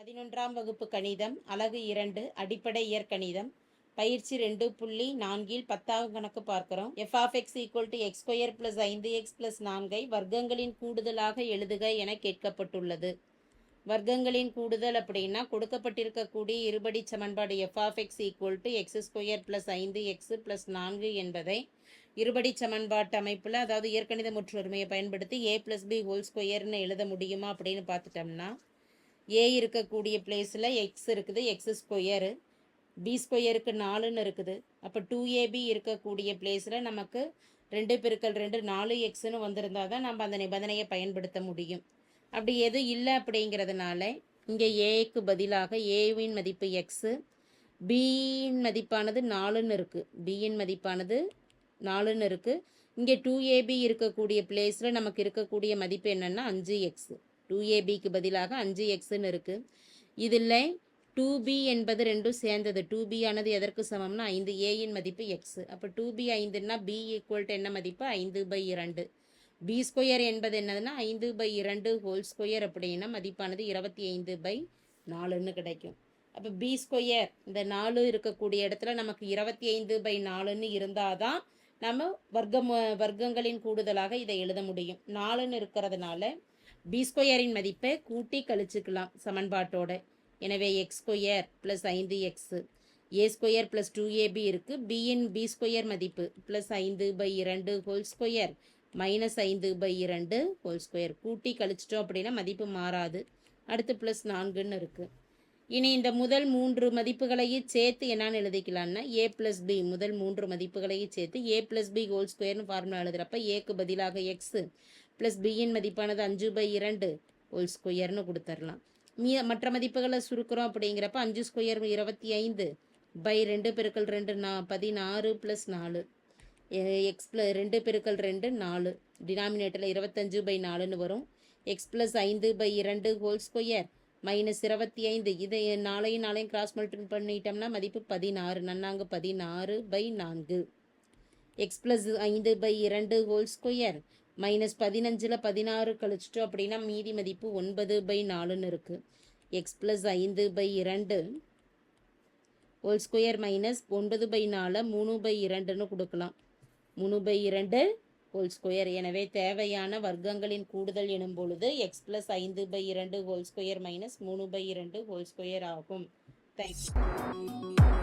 பதினொன்றாம் வகுப்பு கணிதம் அலகு இரண்டு அடிப்படை இயற்கணிதம். பயிற்சி ரெண்டு புள்ளி நான்கில் பத்தாவது கணக்கு பார்க்கிறோம். F of x equal to x square plus ஐந்து எக்ஸ் பிளஸ் நான்கை வர்க்கங்களின் கூடுதலாக எழுதுக என கேட்கப்பட்டுள்ளது. வர்க்கங்களின் கூடுதல் அப்படின்னா கொடுக்கப்பட்டிருக்கக்கூடிய இருபடி சமன்பாடு f of x equal to x square plus ஐந்து எக்ஸ் பிளஸ் நான்கு என்பதை இருபடி சமன்பாட்டு அமைப்பில் அதாவது இயற்கணித முற்றொருமையை பயன்படுத்தி ஏ பிளஸ் பி ஹோல் ஸ்கொயர்னு எழுத முடியுமா அப்படின்னு பார்த்துட்டோம்னா ஏ இருக்கக்கூடிய பிளேஸில் எக்ஸ் இருக்குது எக்ஸ் ஸ்கொயரு பி ஸ்கொயருக்கு நாலுன்னு இருக்குது. அப்போ டூ ஏபி இருக்கக்கூடிய பிளேஸில் நமக்கு ரெண்டு பெருக்கள் ரெண்டு நாலு எக்ஸ்னு வந்திருந்தா தான் நம்ம அந்த நிபந்தனையை பயன்படுத்த முடியும். அப்படி எதுவும் இல்லை அப்படிங்கிறதுனால இங்கே ஏக்கு பதிலாக ஏவின் மதிப்பு எக்ஸு பியின் மதிப்பானது நாலுன்னு இருக்குது பியின் மதிப்பானது நாலுன்னு இருக்குது இங்கே டூ ஏபி இருக்கக்கூடிய பிளேஸில் நமக்கு இருக்கக்கூடிய மதிப்பு என்னென்னா அஞ்சு எக்ஸு டூ ஏபிக்கு பதிலாக அஞ்சு எக்ஸ்ன்னு இருக்குது இதில் டூ பி என்பது ரெண்டும் சேர்ந்தது. டூ பி ஆனது எதற்கு சமம்னா ஐந்து ஏயின் மதிப்பு எக்ஸ் அப்போ டூ பி ஐந்துன்னா பி ஈக்குவல் டு என்ன மதிப்பு? ஐந்து பை இரண்டு. பி ஸ்கொயர் என்பது என்னதுன்னா ஐந்து பை இரண்டு ஹோல் ஸ்கொயர் அப்படின்னா மதிப்பானது இருபத்தி ஐந்து பை நாலுன்னு கிடைக்கும். அப்போ பி ஸ்கொயர் இந்த நாலு இருக்கக்கூடிய இடத்துல நமக்கு இருபத்தி ஐந்து பை நாலுன்னு இருந்தால் தான் நம்ம வர்க்கம் வர்க்கங்களின் கூடுதலாக இதை எழுத முடியும். நாலுன்னு இருக்கிறதுனால பி ஸ்கொயரின் மதிப்பை கூட்டி கழிச்சுக்கலாம் சமன்பாட்டோட. எனவே எக்ஸ் ஸ்கொயர் ப்ளஸ் ஐந்து x a square plus two ab இருக்குது பியின் பி ஸ்கொயர் மதிப்பு ப்ளஸ் ஐந்து பை இரண்டு ஹோல் ஸ்கொயர் மைனஸ் ஐந்து பை இரண்டு ஹோல் ஸ்கொயர் கூட்டி கழிச்சிட்டோம் அப்படின்னா மதிப்பு மாறாது. அடுத்து ப்ளஸ் நான்குன்னு இருக்குது இனி இந்த முதல் மூன்று மதிப்புகளையும் சேர்த்து என்னன்னு எழுதிக்கலாம்னா ஏ ப்ளஸ் பி முதல் மூன்று மதிப்புகளையும் சேர்த்து ஏ ப்ளஸ் பி ஹோல் ஸ்கொயர்னு ஃபார்முலா எழுதுகிறப்ப ஏக்கு பதிலாக எக்ஸு ப்ளஸ் பியின் மதிப்பானது அஞ்சு பை இரண்டு ஹோல் ஸ்கொயர்னு கொடுத்துர்லாம் மீ மற்ற மதிப்புகளை சுருக்கிறோம் அப்படிங்கிறப்ப அஞ்சு ஸ்கொயர் இருபத்தி ஐந்து பை ரெண்டு பெருக்கல் ரெண்டு நா பதினாறு ப்ளஸ் நாலு. எக்ஸ் ப்ள ரெண்டு பெருக்கல் ரெண்டு நாலு. டினாமினேட்டரில் இருபத்தஞ்சு பை நாலுன்னு வரும். எக்ஸ் ப்ளஸ் ஐந்து பை இரண்டு ஹோல் ஸ்கொயர் மைனஸ் இருபத்தி ஐந்து. இதை நாளையும் நாளையும் கிராஸ் மல்டிபிள் பண்ணிட்டோம்னா மதிப்பு பதினாறு. நன்னாங்க பதினாறு பை நான்கு. எக்ஸ் ப்ளஸ் ஐந்து பை இரண்டு ஹோல் ஸ்கொயர் மைனஸ் பதினஞ்சில் பதினாறு கழிச்சிட்டோம் அப்படின்னா மீதி மதிப்பு ஒன்பது பை நாலுன்னு இருக்குது எக்ஸ் ப்ளஸ் ஐந்து பை இரண்டு ஹோல் ஸ்கொயர் மைனஸ் ஒன்பது பை நாலு மூணு பை இரண்டுன்னு கொடுக்கலாம். மூணு பை இரண்டு ஹோல் ஸ்கொயர் எனவே தேவையான வர்க்கங்களின் கூடுதல் எனும் பொழுது எக்ஸ் ப்ளஸ் ஐந்து பை இரண்டு ஹோல் ஸ்கொயர் மைனஸ் மூணு பை இரண்டு ஹோல் ஸ்கொயர் ஆகும். Thank you